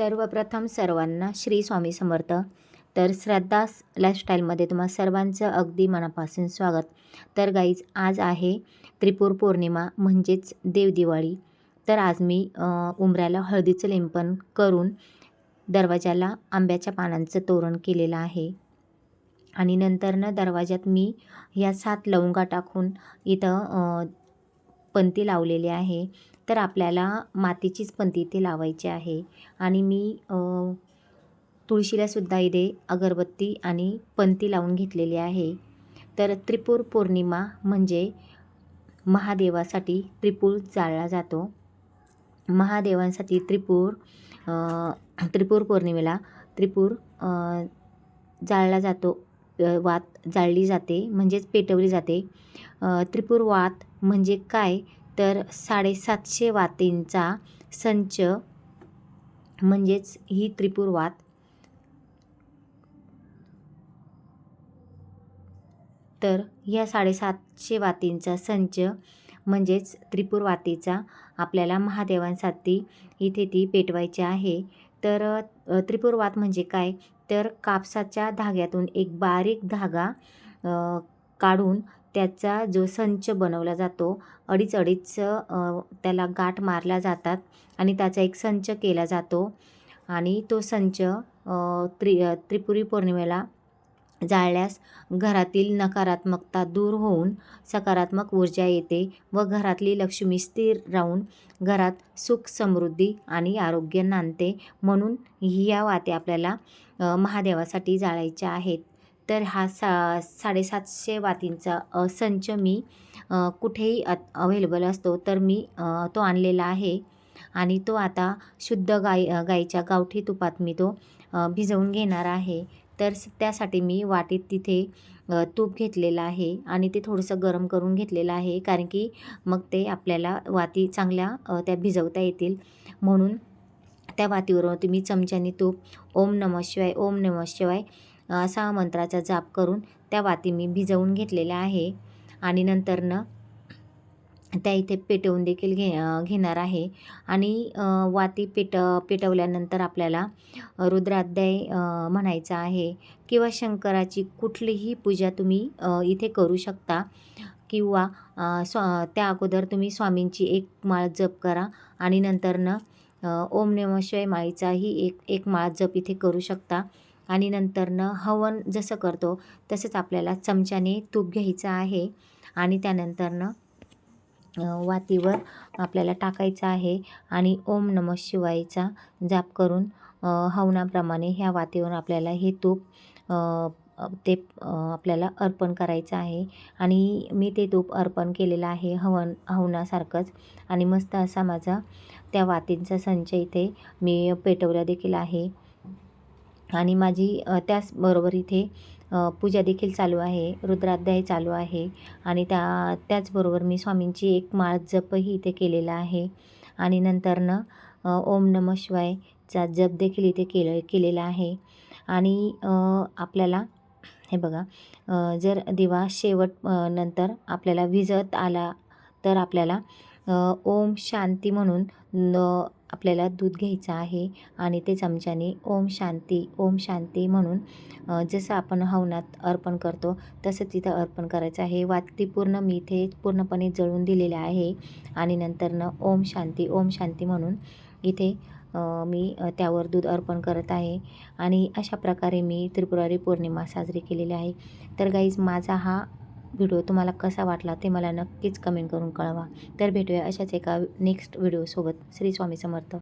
सर्वप्रथम सर्वांना श्री स्वामी समर्थ. तर श्रद्धा लाईफस्टाईलमध्ये तुम्हा सर्वांचं अगदी मनापासून स्वागत. तर गाईज आज आहे त्रिपूर पौर्णिमा म्हणजेच देवदिवाळी तर आज मी उमऱ्याला उंबऱ्याला हळदीचं लिंपण करून दरवाजाला आंब्याच्या पानांचं तोरण केलेलं आहे. आणि नंतरनं दरवाजात मी ह्या सात लवंगा टाकून इथं पंती लावलेली आहे. तर आपल्याला मातीचीच पण इथे लावायची आहे. आणि मी तुळशीलासुद्धा इथे अगरबत्ती आणि पंती लावून घेतलेली आहे. तर त्रिपूर पौर्णिमा म्हणजे महादेवासाठी त्रिपूर जाळला जातो. महादेवांसाठी त्रिपूर त्रिपूर पौर्णिमेला त्रिपूर जाळला जातो वात जाळली जाते म्हणजेच पेटवली जाते. त्रिपूर वात म्हणजे काय? तर साडेसातशे वातींचा संच म्हणजेच ही त्रिपुरवात तर ह्या साडेसातशे वातींचा संच म्हणजेच त्रिपुरवातीचा आपल्याला महादेवांसाठी इथे ती पेटवायची आहे. तर त्रिपुरवात म्हणजे काय? तर कापसाच्या धाग्यातून एक बारीक धागा काढून त्याचा जो संच बनवला जातो अडीच अडीच त्याला गाठ मारल्या जातात आणि त्याचा एक संच केला जातो. आणि तो संच त्रि त्रिपुरी पौर्णिमेला जाळल्यास घरातील नकारात्मकता दूर होऊन सकारात्मक ऊर्जा येते व घरातली लक्ष्मी स्थिर राहून घरात सुख समृद्धी आणि आरोग्य नांदते. म्हणून ह्या वाते आपल्याला महादेवासाठी जाळायच्या आहेत. तर हा सा साडेसातशे वातींचा संच मी अ, कुठेही अवेलेबल असतो तर मी तो आणलेला आहे. आणि तो आता शुद्ध गाई गाईच्या गावठी तुपात मी तो भिजवून घेणार आहे. तर त्यासाठी मी वाटीत तिथे तूप घेतलेलं आहे आणि ते थोडंसं गरम करून घेतलेलं आहे कारण की मग ते आपल्याला वाती चांगल्या त्या भिजवता येतील. म्हणून त्या वातीवरून तुम्ही चमच्यानी तूप ओम नमः शिवाय ओम नमः शिवाय असा मंत्राचा जाप करून त्या वाती मी भिजवून घेतलेल्या आहे. आणि नंतरनं त्या इथे पेटवून देखील घे घेणार आहे. आणि वाती पेट पेटवल्यानंतर आपल्याला रुद्राध्याय म्हणायचा आहे किंवा शंकराची कुठलीही पूजा तुम्ही इथे करू शकता. किंवा स्व स्वा त्या अगोदर तुम्ही स्वामींची एक माळ जप करा. आणि नंतरनं ओम नमः शिवाय माळीचाही एक एक माळ जप इथे करू शकता. आणि नंतरनं हवन जसं करतो तसंच आपल्याला चमच्याने तूप घ्यायचं आहे. आणि त्यानंतरनं वातीवर आपल्याला टाकायचं आहे आणि ओम नमः शिवायचा जाप करून हवनाप्रमाणे ह्या वातीवर आपल्याला हे तूप ते आपल्याला अर्पण करायचं आहे. आणि मी ते तूप अर्पण केलेलं आहे हवन हवनासारखंच. आणि मस्त असा माझा त्या वातींचा संच इथे मी पेटवला देखील आहे. आणि माझी त्याचबरोबर इथे पूजा देखील चालू आहे रुद्राध्याय चालू आहे आणि त्या त्याचबरोबर मी स्वामींची एक माळ जपही इथे केलेला आहे. आणि नंतरनं ओम नमः शिवायचा जप देखील इथे केलं केलेला आहे. आणि आपल्याला हे बघा जर दिवा शेवट नंतर आपल्याला विझत आला तर आपल्याला ओम शांती म्हणून आपल्याला दूध घ्यायचं आहे. आणि ते चमच्याने ओम शांती ओम शांती म्हणून जसं आपण हवनात अर्पण करतो तसं तिथं अर्पण करायचं आहे. वाती पूर्ण मी इथे पूर्णपणे जळून दिलेले आहे. आणि नंतरनं ओम शांती ओम शांती म्हणून इथे मी त्यावर दूध अर्पण करत आहे. आणि अशा प्रकारे मी त्रिपुरारी पौर्णिमा साजरी केलेली आहे. तर गाईज माझा हा व्हिडिओ तुम्हाला कसा वाटला ते मला नक्कीच कमेंट करून कळवा. तर भेटूया अशाच एका नेक्स्ट व्हिडिओसोबत श्री स्वामी समर्थ.